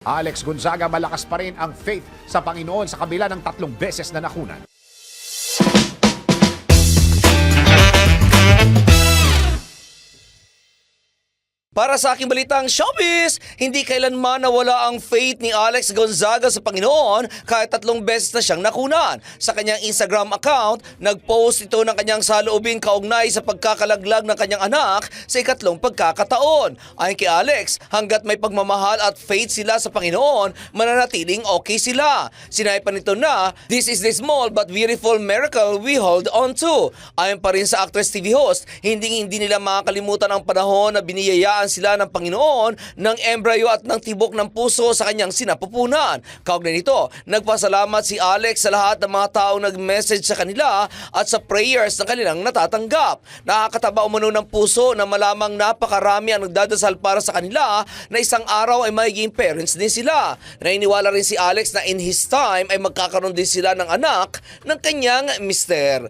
Alex Gonzaga malakas pa rin ang faith sa Panginoon sa kabila ng tatlong beses na nakunan. Para sa aking balitang showbiz, hindi kailanman nawala ang faith ni Alex Gonzaga sa Panginoon kahit tatlong beses na siyang nakunan. Sa kanyang Instagram account, nag-post ito ng kanyang saloobin kaugnay sa pagkakalaglag ng kanyang anak sa ikatlong pagkakataon. Ayon kay Alex, hanggat may pagmamahal at faith sila sa Panginoon, mananatiling okay sila. Sinabi pa nito na, This is the small but beautiful miracle we hold on to. Ayon pa rin sa actress TV host, hindi hindi nila makakalimutan ang panahon na biniyayaan sila ng Panginoon ng embryo at ng tibok ng puso sa kanyang sinapupunan. Kaugnay nito, nagpasalamat si Alex sa lahat ng mga taong nag-message sa kanila at sa prayers na kanilang natatanggap. Nakakataba umano ng puso na malamang napakarami ang nagdadasal para sa kanila na isang araw ay magiging parents din sila. Nainiwala rin si Alex na in his time ay magkakaroon din sila ng anak ng kanyang mister.